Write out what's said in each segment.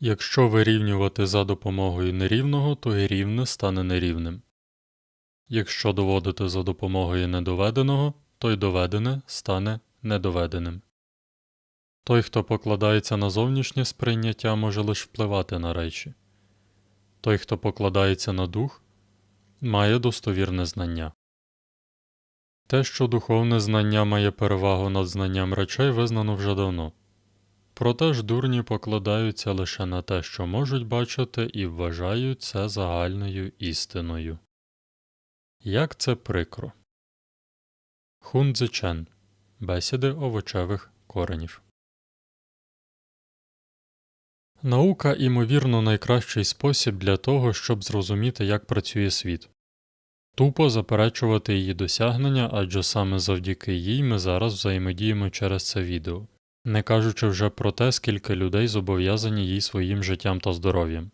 Якщо вирівнювати за допомогою нерівного, то і рівне стане нерівним. Якщо доводити за допомогою недоведеного, то й доведене стане недоведеним. Той, хто покладається на зовнішнє сприйняття, може лише впливати на речі. Той, хто покладається на дух, має достовірне знання. Те, що духовне знання має перевагу над знанням речей, визнано вже давно. Проте ж дурні покладаються лише на те, що можуть бачити, і вважають це загальною істиною. Як це прикро. Хунцзи Чен. Бесіди овочевих коренів. Наука, імовірно, найкращий спосіб для того, щоб зрозуміти, як працює світ. Тупо заперечувати її досягнення, адже саме завдяки їй ми зараз взаємодіємо через це відео, не кажучи вже про те, скільки людей зобов'язані їй своїм життям та здоров'ям.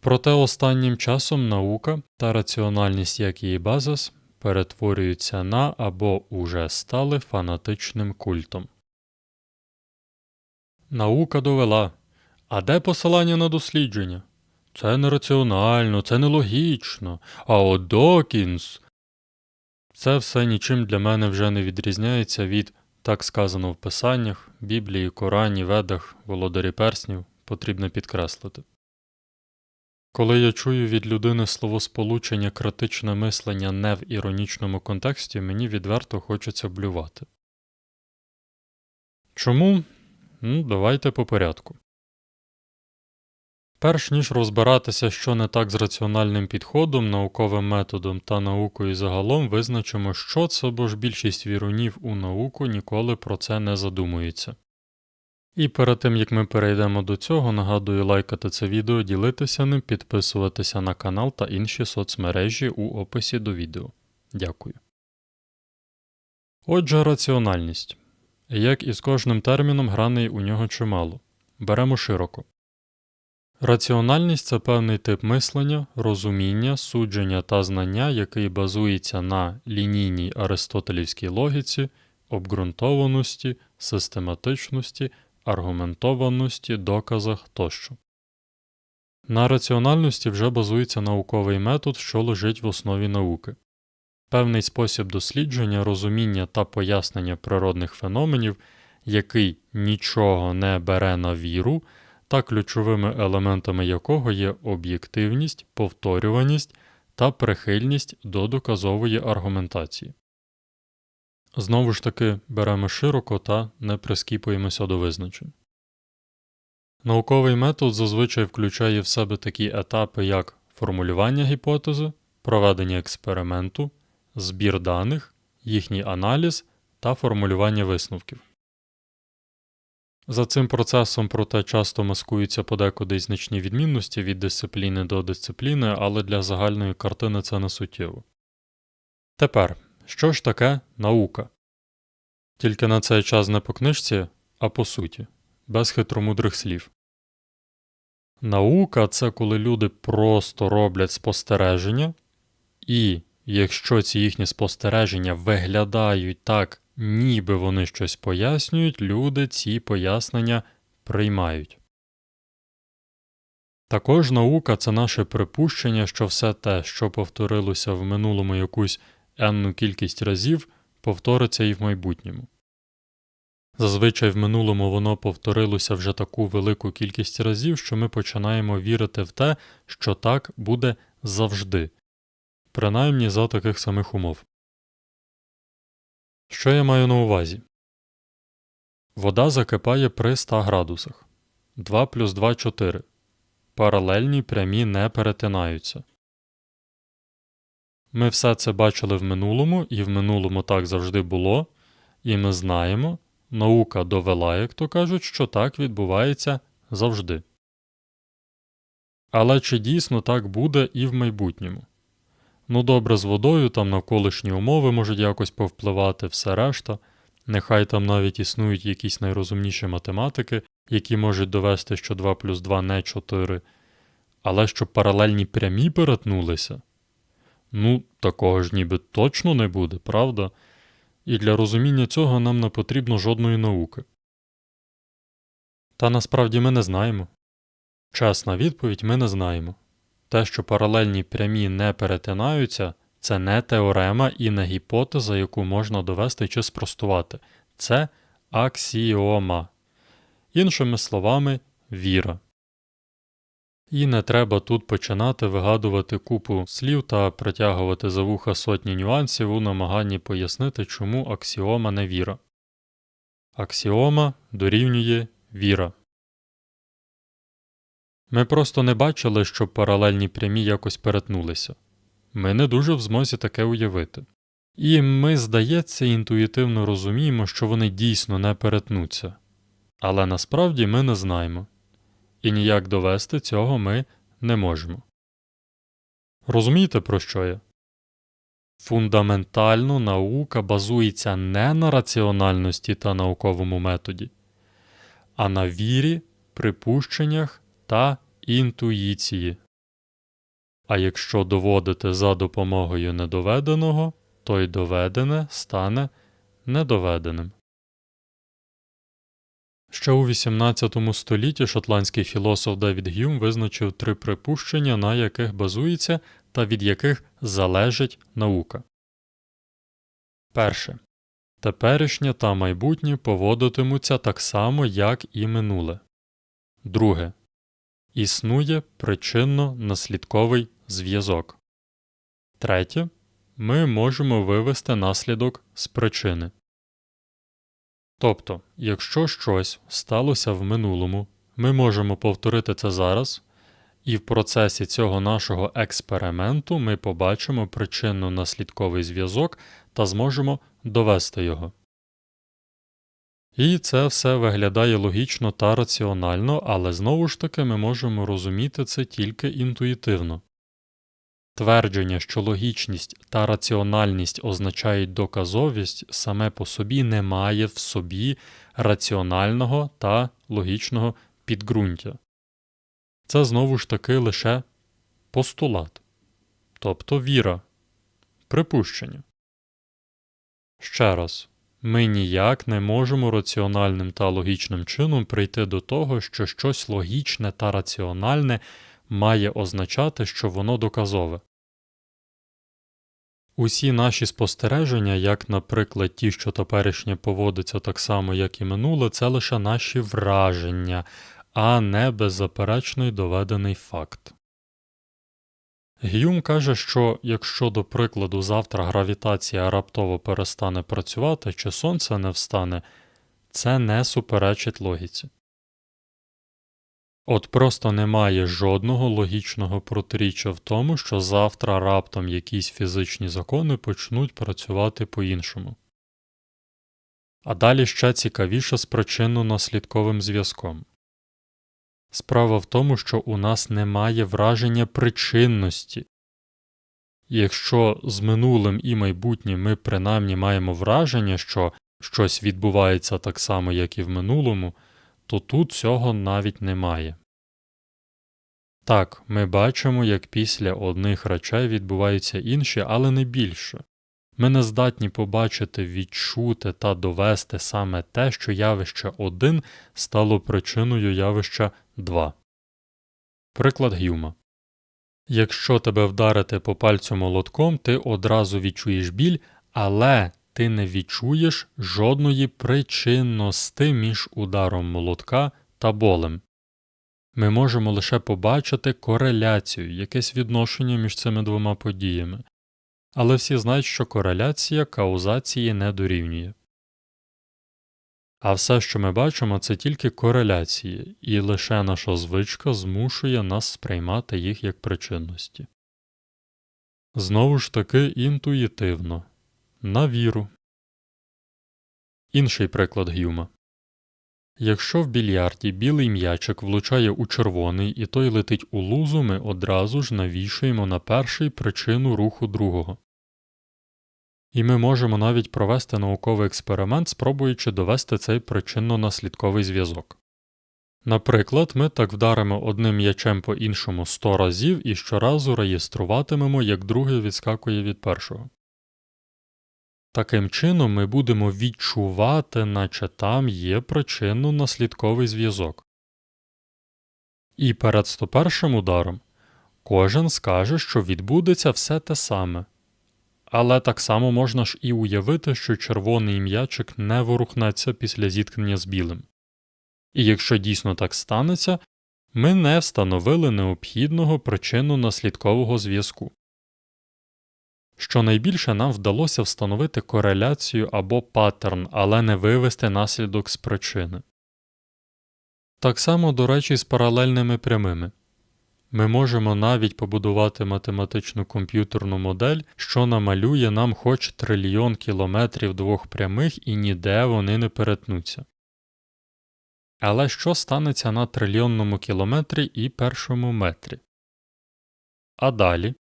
Проте останнім часом наука та раціональність як її базис перетворюються на або уже стали фанатичним культом. Наука довела. А де посилання на дослідження? Це нераціонально, це нелогічно. А от Докінс. Це все нічим для мене вже не відрізняється від так сказано в писаннях, Біблії, Корані, Ведах, Володарі Перснів, потрібно підкреслити. Коли я чую від людини словосполучення критичне мислення не в іронічному контексті, мені відверто хочеться блювати. Чому? Ну, давайте по порядку. Перш ніж розбиратися, що не так з раціональним підходом, науковим методом та наукою загалом, визначимо, що це, бо ж більшість вірунів у науку ніколи про це не задумується. І перед тим як ми перейдемо до цього, нагадую лайкати це відео, ділитися ним, підписуватися на канал та інші соцмережі у описі до відео. Дякую. Отже, раціональність. Як і з кожним терміном, граней у нього чимало. Беремо широко. Раціональність це певний тип мислення, розуміння, судження та знання, який базується на лінійній аристотелівській логіці, обґрунтованості, систематичності, аргументованості, доказах тощо. На раціональності вже базується науковий метод, що лежить в основі науки. Певний спосіб дослідження, розуміння та пояснення природних феноменів, який нічого не бере на віру, та ключовими елементами якого є об'єктивність, повторюваність та прихильність до доказової аргументації. Знову ж таки беремо широко та не прискіпуємося до визначень. Науковий метод зазвичай включає в себе такі етапи, як формулювання гіпотези, проведення експерименту, збір даних, їхній аналіз та формулювання висновків. За цим процесом, проте, часто маскуються подекуди значні відмінності від дисципліни до дисципліни, але для загальної картини це не суттєво. Тепер, що ж таке наука? Тільки на цей час не по книжці, а по суті, без хитромудрих слів. Наука це коли люди просто роблять спостереження, і якщо ці їхні спостереження виглядають так, ніби вони щось пояснюють, люди ці пояснення приймають. Також наука це наше припущення, що все те, що повторилося в минулому якусь енну кількість разів, повториться і в майбутньому. Зазвичай в минулому воно повторилося вже таку велику кількість разів, що ми починаємо вірити в те, що так буде завжди, принаймні за таких самих умов. Що я маю на увазі? Вода закипає при 100 градусах. 2 плюс 2 4. Паралельні прямі не перетинаються. Ми все це бачили в минулому, і в минулому так завжди було, і ми знаємо, наука довела, як то кажуть, що так відбувається завжди. Але чи дійсно так буде і в майбутньому? Ну добре, з водою там навколишні умови можуть якось повпливати, все решта. Нехай там навіть існують якісь найрозумніші математики, які можуть довести, що 2 плюс 2 не 4. Але щоб паралельні прямі перетнулися, ну, такого ж ніби точно не буде, правда? І для розуміння цього нам не потрібно жодної науки. Та насправді ми не знаємо. Чесна відповідь ми не знаємо. Те, що паралельні прямі не перетинаються, це не теорема і не гіпотеза, яку можна довести чи спростувати. Це аксіома. Іншими словами, віра. І не треба тут починати вигадувати купу слів та притягувати за вуха сотні нюансів у намаганні пояснити, чому аксіома не віра. Аксіома дорівнює віра. Ми просто не бачили, щоб паралельні прямі якось перетнулися. Ми не дуже в змозі таке уявити. І ми, здається, інтуїтивно розуміємо, що вони дійсно не перетнуться. Але насправді ми не знаємо. І ніяк довести цього ми не можемо. Розумієте, про що я? Фундаментально наука базується не на раціональності та науковому методі, а на вірі, припущеннях та інтуїції. А якщо доводити за допомогою недоведеного, то й доведене стане недоведеним. Ще у XVIII столітті шотландський філософ Девід Гюм визначив три припущення, на яких базується та від яких залежить наука. Перше. Теперішнє та майбутнє поводитимуться так само, як і минуле. Друге. Існує причинно-наслідковий зв'язок. Третє. Ми можемо вивести наслідок з причини. Тобто, якщо щось сталося в минулому, ми можемо повторити це зараз, і в процесі цього нашого експерименту ми побачимо причинно-наслідковий зв'язок та зможемо довести його. І це все виглядає логічно та раціонально, але знову ж таки ми можемо розуміти це тільки інтуїтивно. Твердження, що логічність та раціональність означають доказовість, саме по собі не має в собі раціонального та логічного підґрунтя. Це знову ж таки лише постулат, тобто віра, припущення. Ще раз, ми ніяк не можемо раціональним та логічним чином прийти до того, що щось логічне та раціональне має означати, що воно доказове. Усі наші спостереження, як, наприклад, ті, що теперішнє поводиться так само, як і минуле, це лише наші враження, а не беззаперечний доведений факт. Гюм каже, що якщо, до прикладу, завтра гравітація раптово перестане працювати чи сонце не встане, це не суперечить логіці. От просто немає жодного логічного протиріччя в тому, що завтра раптом якісь фізичні закони почнуть працювати по-іншому. А далі ще цікавіше з причинно-наслідковим зв'язком. Справа в тому, що у нас немає враження причинності. Якщо з минулим і майбутнім ми принаймні маємо враження, що щось відбувається так само, як і в минулому, то тут цього навіть немає. Так, ми бачимо, як після одних речей відбуваються інші, але не більше. Ми не здатні побачити, відчути та довести саме те, що явище 1 стало причиною явища 2. Приклад Гюма Якщо тебе вдарити по пальцю молотком, ти одразу відчуєш біль, але ти не відчуєш жодної причинності між ударом молотка та болем. Ми можемо лише побачити кореляцію, якесь відношення між цими двома подіями, але всі знають, що кореляція каузації не дорівнює. А все, що ми бачимо, це тільки кореляції, і лише наша звичка змушує нас сприймати їх як причинності. Знову ж таки інтуїтивно на віру. Інший приклад Гюма Якщо в більярді білий м'ячик влучає у червоний і той летить у лузу, ми одразу ж навішуємо на перший причину руху другого. І ми можемо навіть провести науковий експеримент, спробуючи довести цей причинно-наслідковий зв'язок. Наприклад, ми так вдаримо одним м'ячем по іншому 100 разів і щоразу реєструватимемо, як другий відскакує від першого. Таким чином ми будемо відчувати, наче там є причинно-наслідковий зв'язок. І перед 101 ударом кожен скаже, що відбудеться все те саме. Але так само можна ж і уявити, що червоний м'ячик не ворухнеться після зіткнення з білим. І якщо дійсно так станеться, ми не встановили необхідного причинно-наслідкового зв'язку. Щонайбільше нам вдалося встановити кореляцію або паттерн, але не вивести наслідок з причини. Так само, до речі, з паралельними прямими. Ми можемо навіть побудувати математичну комп'ютерну модель, що намалює нам хоч трильйон кілометрів двох прямих і ніде вони не перетнуться. Але що станеться на трильйонному кілометрі і першому метрі? А далі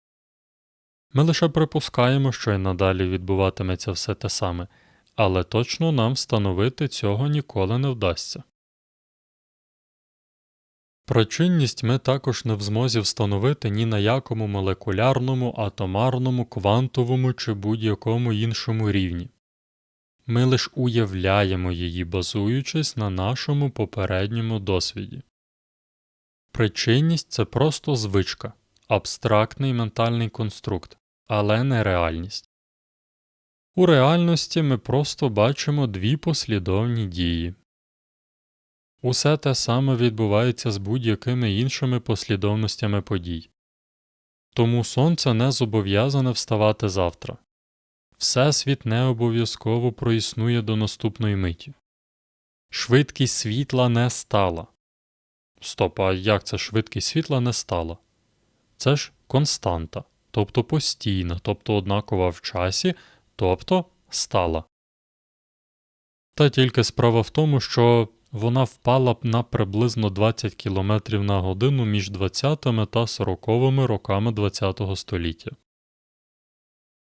ми лише припускаємо, що і надалі відбуватиметься все те саме, але точно нам встановити цього ніколи не вдасться. Причинність ми також не в змозі встановити ні на якому молекулярному, атомарному, квантовому чи будь-якому іншому рівні. Ми лише уявляємо її, базуючись на нашому попередньому досвіді. Причинність це просто звичка, абстрактний ментальний конструкт, але не реальність. У реальності ми просто бачимо дві послідовні дії. Усе те саме відбувається з будь-якими іншими послідовностями подій. Тому сонце не зобов'язане вставати завтра. Всесвіт не обов'язково проіснує до наступної миті. Швидкість світла не стала. Стоп, а як це швидкість світла не стала? Це ж константа, тобто постійна, тобто однакова в часі, тобто стала. Та тільки справа в тому, що вона впала б на приблизно 20 км на годину між 20 та 40 роками ХХ століття.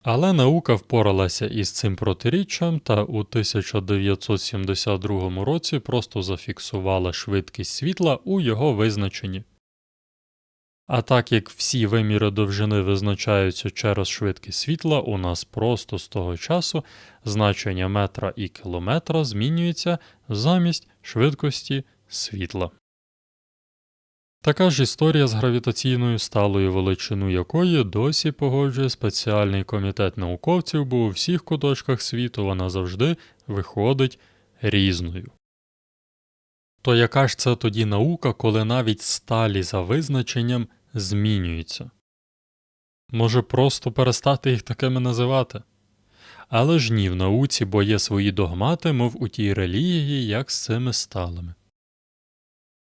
Але наука впоралася із цим протиріччям та у 1972 році просто зафіксувала швидкість світла у його визначенні. А так як всі виміри довжини визначаються через швидкість світла, у нас просто з того часу значення метра і кілометра змінюється замість швидкості світла. Така ж історія з гравітаційною сталою величину якої досі погоджує спеціальний комітет науковців, бо у всіх куточках світу вона завжди виходить різною. То яка ж це тоді наука, коли навіть сталі за визначенням змінюються? Може просто перестати їх такими називати? Але ж ні в науці, бо є свої догмати, мов у тій релігії, як з цими сталими.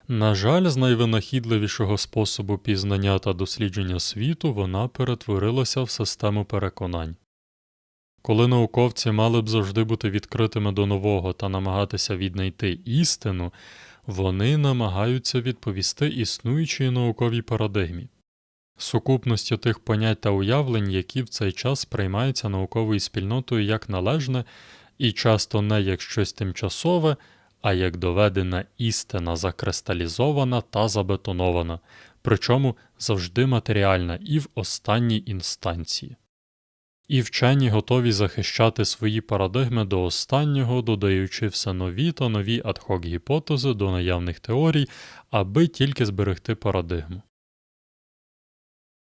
На жаль, з найвинахідливішого способу пізнання та дослідження світу вона перетворилася в систему переконань. Коли науковці мали б завжди бути відкритими до нового та намагатися віднайти істину, вони намагаються відповісти існуючій науковій парадигмі, сукупності тих понять та уявлень, які в цей час сприймаються науковою спільнотою як належне і часто не як щось тимчасове а як доведена істина закристалізована та забетонована, причому завжди матеріальна і в останній інстанції. І вчені готові захищати свої парадигми до останнього, додаючи все нові та нові адхок гіпотези до наявних теорій, аби тільки зберегти парадигму.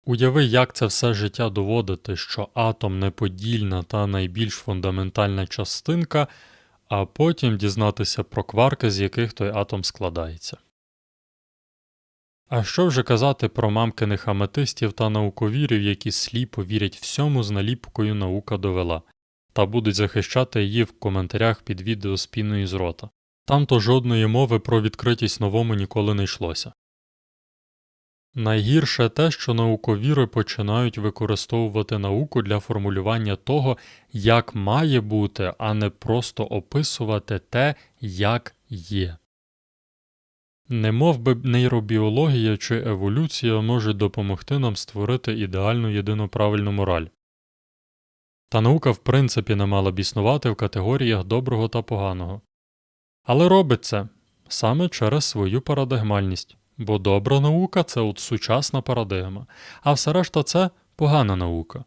Уяви, як це все життя доводити, що атом неподільна та найбільш фундаментальна частинка а потім дізнатися про кварки, з яких той атом складається. А що вже казати про мамкиних аметистів та науковірів, які сліпо вірять всьому з наліпкою наука довела, та будуть захищати її в коментарях під відео з піною з рота. Там то жодної мови про відкритість новому ніколи не йшлося. Найгірше те, що науковіри починають використовувати науку для формулювання того, як має бути, а не просто описувати те, як є. Не мов би нейробіологія чи еволюція можуть допомогти нам створити ідеальну єдину правильну мораль. Та наука в принципі не мала б існувати в категоріях доброго та поганого. Але робить це саме через свою парадигмальність. Бо добра наука це от сучасна парадигма, а все решта це погана наука.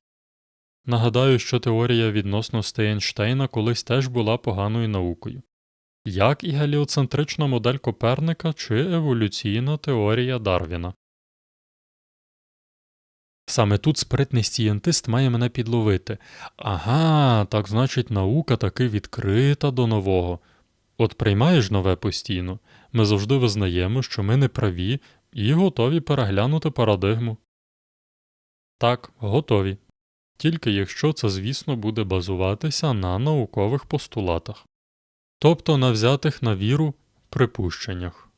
Нагадаю, що теорія відносностей Ейнштейна колись теж була поганою наукою. Як і геліоцентрична модель Коперника чи еволюційна теорія Дарвіна. Саме тут спритний стієнтист має мене підловити. Ага, так значить, наука таки відкрита до нового. От приймаєш нове постійно, ми завжди визнаємо, що ми не праві і готові переглянути парадигму. Так, готові. Тільки якщо це, звісно, буде базуватися на наукових постулатах, тобто на взятих на віру припущеннях,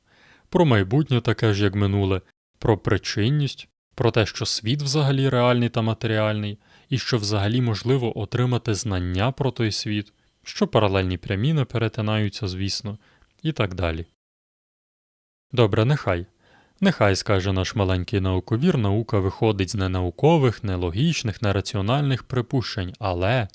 про майбутнє таке ж, як минуле, про причинність, про те, що світ взагалі реальний та матеріальний, і що взагалі можливо отримати знання про той світ, що паралельні прямі не перетинаються, звісно, і так далі. Добре, нехай. Нехай скаже наш маленький науковір, наука виходить з ненаукових, нелогічних, нераціональних припущень, але.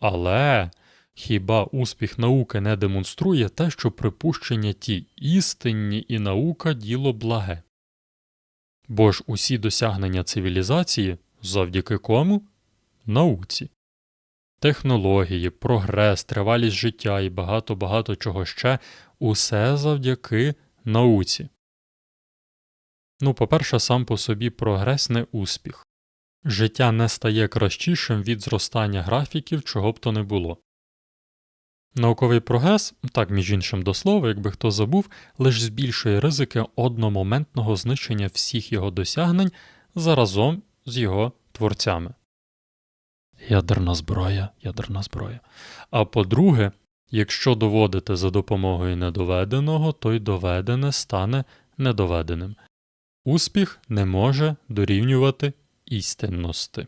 Але. Хіба успіх науки не демонструє те, що припущення ті істинні і наука діло благе? Бо ж усі досягнення цивілізації завдяки кому? Науці. Технології, прогрес, тривалість життя і багато багато чого ще усе завдяки науці. Ну, по-перше, сам по собі прогрес не успіх. Життя не стає кращішим від зростання графіків, чого б то не було. Науковий прогрес, так між іншим до слова, якби хто забув, лише збільшує ризики одномоментного знищення всіх його досягнень заразом з його творцями. Ядерна зброя, ядерна зброя. А по-друге, якщо доводити за допомогою недоведеного, то й доведене стане недоведеним. Успіх не може дорівнювати істинності.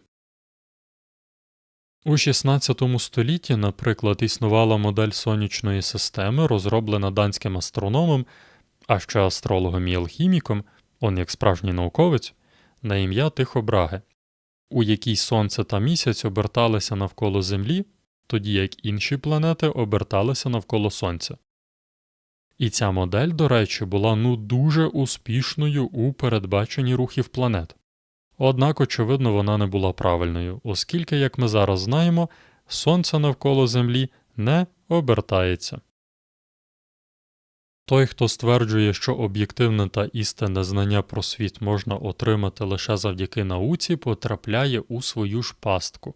У XVI столітті, наприклад, існувала модель сонячної системи, розроблена данським астрономом, а ще астрологом і алхіміком, он як справжній науковець, на ім'я Тихо Браге, у якій Сонце та місяць оберталися навколо Землі, тоді як інші планети оберталися навколо Сонця. І ця модель, до речі, була ну дуже успішною у передбаченні рухів планет. Однак, очевидно, вона не була правильною, оскільки, як ми зараз знаємо, Сонце навколо Землі не обертається. Той, хто стверджує, що об'єктивне та істинне знання про світ можна отримати лише завдяки науці, потрапляє у свою ж пастку,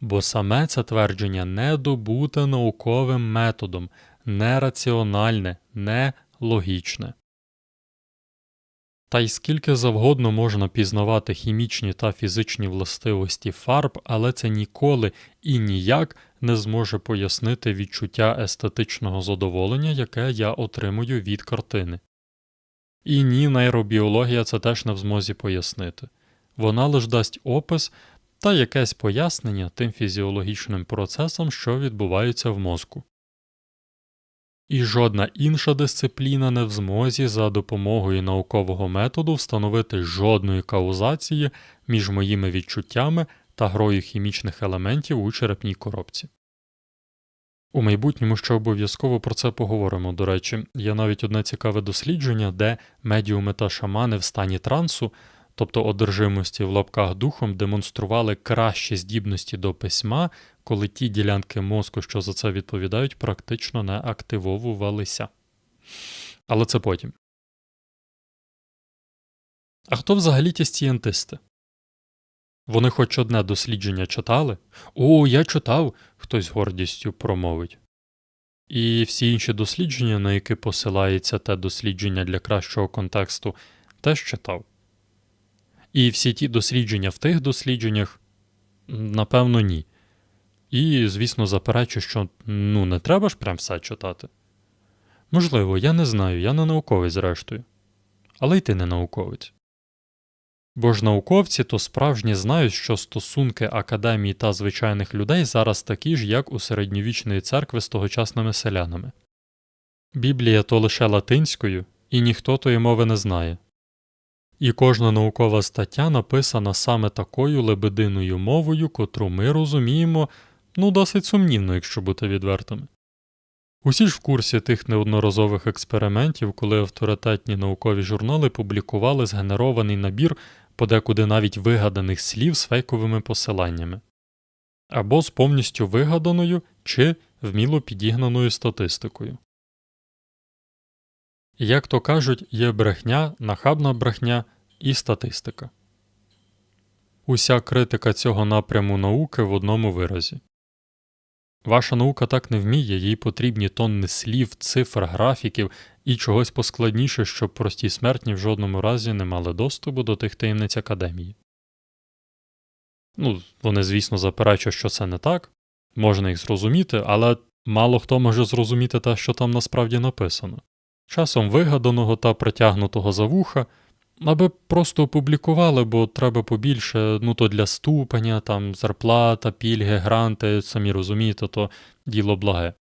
бо саме це твердження не добуте науковим методом, нераціональне, нелогічне. Та й скільки завгодно можна пізнавати хімічні та фізичні властивості фарб, але це ніколи і ніяк не зможе пояснити відчуття естетичного задоволення, яке я отримую від картини. І ні, нейробіологія це теж не в змозі пояснити вона лише дасть опис та якесь пояснення тим фізіологічним процесам, що відбуваються в мозку і жодна інша дисципліна не в змозі за допомогою наукового методу встановити жодної каузації між моїми відчуттями та грою хімічних елементів у черепній коробці. У майбутньому ще обов'язково про це поговоримо. До речі, є навіть одне цікаве дослідження, де медіуми та шамани в стані трансу тобто одержимості в лапках духом, демонстрували кращі здібності до письма, коли ті ділянки мозку, що за це відповідають, практично не активовувалися. Але це потім. А хто взагалі ті стієнтисти? Вони хоч одне дослідження читали? О, я читав, хтось з гордістю промовить. І всі інші дослідження, на які посилається те дослідження для кращого контексту, теж читав. І всі ті дослідження в тих дослідженнях, напевно, ні. І, звісно, заперечу, що ну, не треба ж прям все читати. Можливо, я не знаю, я не науковець, зрештою. Але й ти не науковець. Бо ж науковці то справжні знають, що стосунки академії та звичайних людей зараз такі ж, як у середньовічної церкви з тогочасними селянами. Біблія то лише латинською, і ніхто тої мови не знає. І кожна наукова стаття написана саме такою лебединою мовою, котру ми розуміємо, ну, досить сумнівно, якщо бути відвертими. Усі ж в курсі тих неодноразових експериментів, коли авторитетні наукові журнали публікували згенерований набір подекуди навіть вигаданих слів з фейковими посиланнями, або з повністю вигаданою чи вміло підігнаною статистикою. Як то кажуть, є брехня, нахабна брехня і статистика. Уся критика цього напряму науки в одному виразі. Ваша наука так не вміє, їй потрібні тонни слів, цифр, графіків і чогось поскладніше, щоб прості смертні в жодному разі не мали доступу до тих таємниць академії. Ну, вони, звісно, заперечують, що це не так, можна їх зрозуміти, але мало хто може зрозуміти те, що там насправді написано. Часом вигаданого та притягнутого за вуха, аби просто опублікували, бо треба побільше, ну то для ступеня, там зарплата, пільги, гранти, самі розумієте, то діло благе.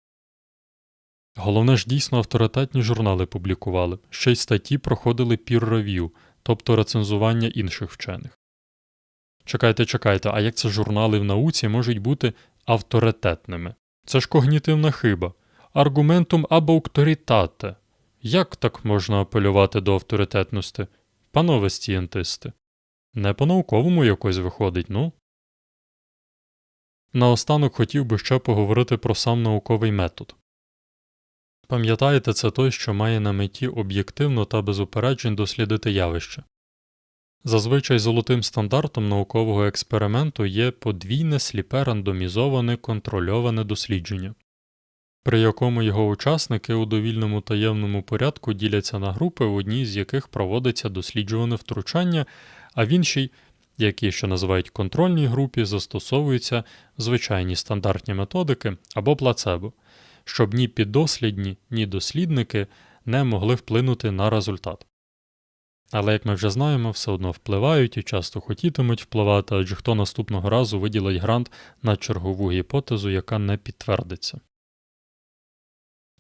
Головне ж дійсно авторитетні журнали публікували, ще й статті проходили peer-review, тобто рецензування інших вчених. Чекайте, чекайте, а як це журнали в науці можуть бути авторитетними? Це ж когнітивна хиба. Аргументум або авторитате. Як так можна апелювати до авторитетності? Панове стієнтисти. Не по-науковому якось виходить, ну. Наостанок хотів би ще поговорити про сам науковий метод. Пам'ятаєте, це той, що має на меті об'єктивно та без упереджень дослідити явище. Зазвичай золотим стандартом наукового експерименту є подвійне сліпе рандомізоване контрольоване дослідження, при якому його учасники у довільному таємному порядку діляться на групи, в одній з яких проводиться досліджуване втручання, а в іншій, які що називають контрольній групі, застосовуються звичайні стандартні методики або плацебо, щоб ні піддослідні, ні дослідники не могли вплинути на результат. Але, як ми вже знаємо, все одно впливають і часто хотітимуть впливати, адже хто наступного разу виділить грант на чергову гіпотезу, яка не підтвердиться.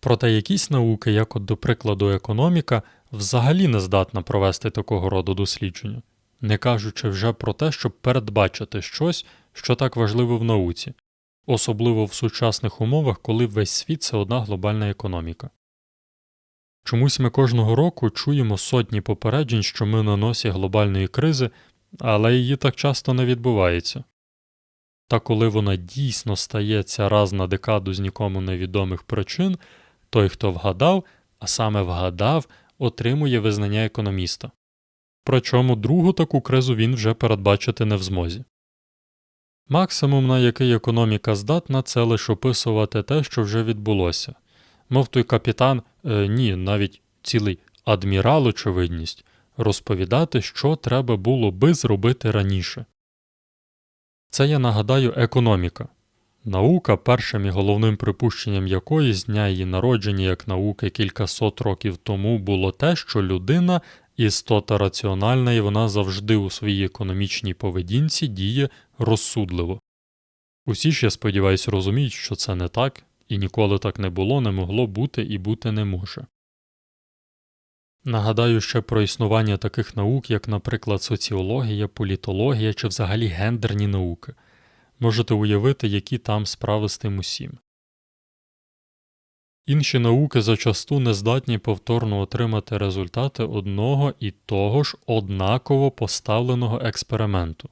Проте якісь науки, як от до прикладу економіка, взагалі не здатна провести такого роду дослідження, не кажучи вже про те, щоб передбачити щось, що так важливо в науці, особливо в сучасних умовах, коли весь світ це одна глобальна економіка. Чомусь ми кожного року чуємо сотні попереджень, що ми на носі глобальної кризи, але її так часто не відбувається. Та коли вона дійсно стається раз на декаду з нікому невідомих причин, той, хто вгадав, а саме вгадав, отримує визнання економіста. Причому другу таку кризу він вже передбачити не в змозі. Максимум, на який економіка здатна, це лише описувати те, що вже відбулося. Мов той капітан, е, ні, навіть цілий адмірал, очевидність, розповідати, що треба було би зробити раніше. Це я нагадаю економіка. Наука, першим і головним припущенням якої з дня її народження як науки кількасот років тому було те, що людина істота раціональна і вона завжди у своїй економічній поведінці діє розсудливо. Усі ж, я сподіваюся, розуміють, що це не так, і ніколи так не було, не могло бути і бути не може. Нагадаю ще про існування таких наук, як, наприклад, соціологія, політологія чи взагалі гендерні науки. Можете уявити, які там справи з тим усім. Інші науки зачасту не здатні повторно отримати результати одного і того ж однаково поставленого експерименту.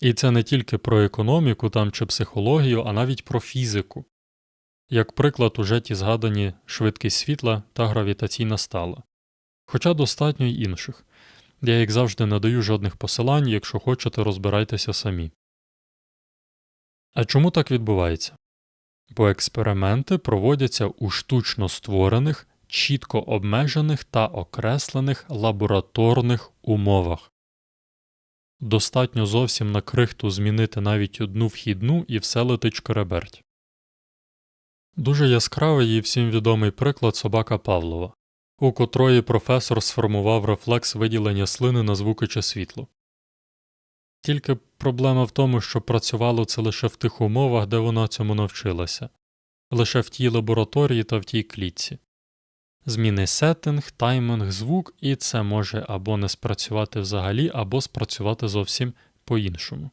І це не тільки про економіку там чи психологію, а навіть про фізику. Як приклад, уже ті згадані швидкість світла та гравітаційна стала. Хоча достатньо й інших. Я, як завжди, не даю жодних посилань, якщо хочете, розбирайтеся самі. А чому так відбувається? Бо експерименти проводяться у штучно створених, чітко обмежених та окреслених лабораторних умовах. Достатньо зовсім на крихту змінити навіть одну вхідну і все летить шкереберть. Дуже яскравий і всім відомий приклад собака Павлова, у котрої професор сформував рефлекс виділення слини на звуки чи світло. Тільки проблема в тому, що працювало це лише в тих умовах, де вона цьому навчилася, лише в тій лабораторії та в тій клітці. Зміни сеттинг, тайминг, звук, і це може або не спрацювати взагалі, або спрацювати зовсім по іншому.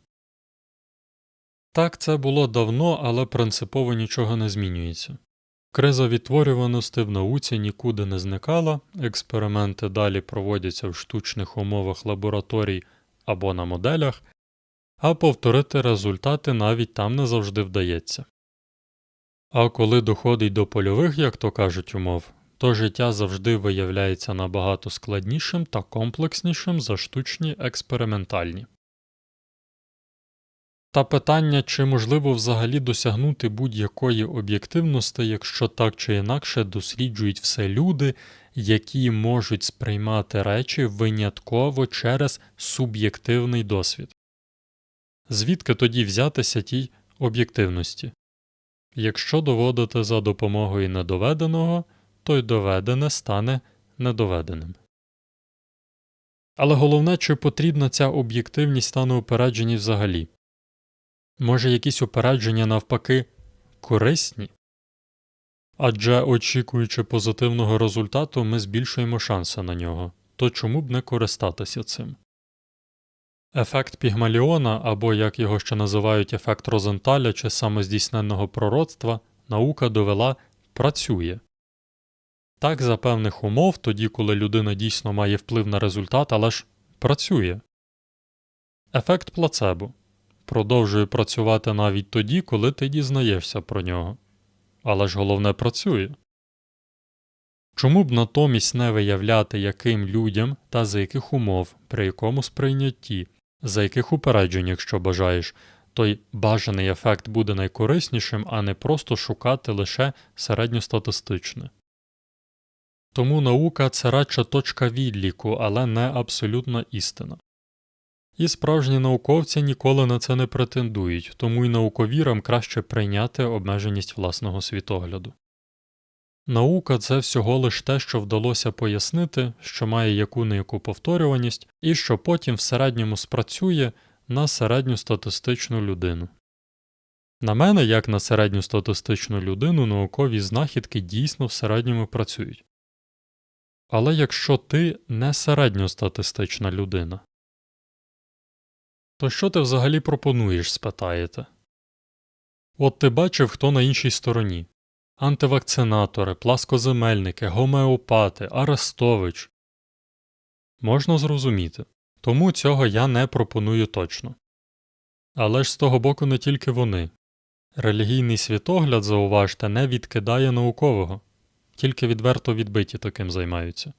Так, це було давно, але принципово нічого не змінюється. Криза відтворюваності в науці нікуди не зникала, експерименти далі проводяться в штучних умовах лабораторій або на моделях, а повторити результати навіть там не завжди вдається. А коли доходить до польових, як то кажуть умов, то життя завжди виявляється набагато складнішим та комплекснішим за штучні експериментальні. Та питання, чи можливо взагалі досягнути будь-якої об'єктивності, якщо так чи інакше досліджують все люди, які можуть сприймати речі винятково через суб'єктивний досвід. Звідки тоді взятися тій об'єктивності? Якщо доводити за допомогою недоведеного, то й доведене стане недоведеним. Але головне, чи потрібна ця об'єктивність та неупередженість взагалі? Може, якісь упередження навпаки корисні? Адже очікуючи позитивного результату, ми збільшуємо шанси на нього, то чому б не користатися цим? Ефект Пігмаліона, або як його ще називають ефект Розенталя чи самоздійсненного пророцтва, наука довела працює. Так, за певних умов, тоді, коли людина дійсно має вплив на результат, але ж працює. Ефект плацебо продовжує працювати навіть тоді, коли ти дізнаєшся про нього. Але ж головне працює. Чому б натомість не виявляти, яким людям та за яких умов, при якому сприйнятті, за яких упереджень, якщо бажаєш, той бажаний ефект буде найкориснішим, а не просто шукати лише середньостатистичне. Тому наука це радше точка відліку, але не абсолютна істина. І справжні науковці ніколи на це не претендують, тому й науковірам краще прийняти обмеженість власного світогляду. Наука це всього лиш те, що вдалося пояснити, що має яку не яку повторюваність, і що потім в середньому спрацює на середньостатистичну людину. На мене, як на середньостатистичну людину, наукові знахідки дійсно в середньому працюють. Але якщо ти не середньостатистична людина, то що ти взагалі пропонуєш, спитаєте? От ти бачив, хто на іншій стороні антивакцинатори, пласкоземельники, гомеопати, Арестович. Можна зрозуміти. Тому цього я не пропоную точно. Але ж з того боку не тільки вони. Релігійний світогляд, зауважте, не відкидає наукового, тільки відверто відбиті таким займаються.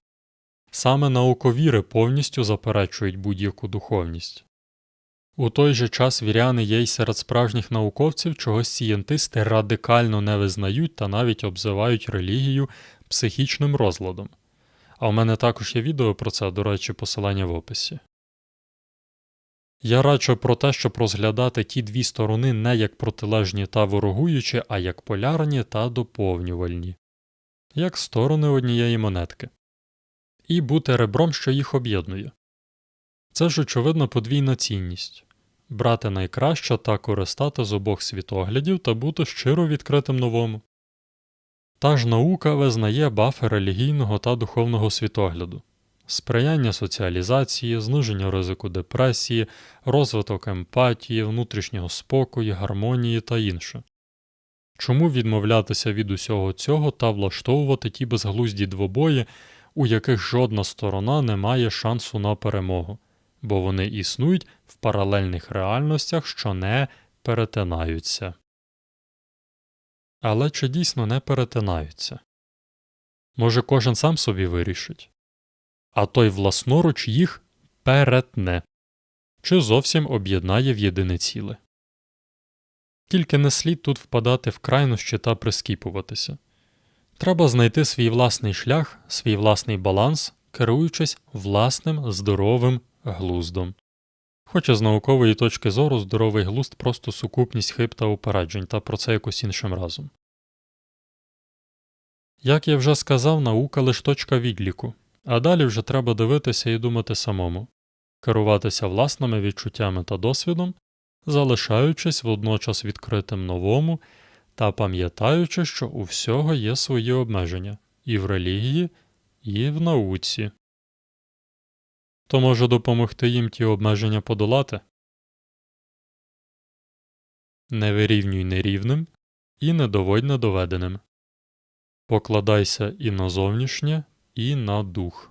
Саме науковіри повністю заперечують будь-яку духовність. У той же час віряни є й серед справжніх науковців, чого сієнтисти радикально не визнають та навіть обзивають релігію психічним розладом. А у мене також є відео про це, до речі, посилання в описі. Я раджу про те, щоб розглядати ті дві сторони не як протилежні та ворогуючі, а як полярні та доповнювальні, як сторони однієї монетки, і бути ребром, що їх об'єднує. Це ж очевидно подвійна цінність брати найкраще та користати з обох світоглядів та бути щиро відкритим новому. Та ж наука визнає бафи релігійного та духовного світогляду, сприяння соціалізації, зниження ризику депресії, розвиток емпатії, внутрішнього спокою, гармонії та інше. Чому відмовлятися від усього цього та влаштовувати ті безглузді двобої, у яких жодна сторона не має шансу на перемогу? Бо вони існують в паралельних реальностях, що не перетинаються. Але чи дійсно не перетинаються? Може, кожен сам собі вирішить, а той власноруч їх перетне чи зовсім об'єднає в єдине ціле. Тільки не слід тут впадати в крайнощі та прискіпуватися. Треба знайти свій власний шлях, свій власний баланс, керуючись власним здоровим глуздом. Хоча з наукової точки зору здоровий глузд просто сукупність хиб та упереджень, та про це якось іншим разом. Як я вже сказав, наука лише точка відліку, а далі вже треба дивитися і думати самому, керуватися власними відчуттями та досвідом, залишаючись водночас відкритим новому та пам'ятаючи, що у всього є свої обмеження і в релігії, і в науці то може допомогти їм ті обмеження подолати. Не вирівнюй нерівним і не доводь недоведеним. Покладайся і на зовнішнє, і на дух.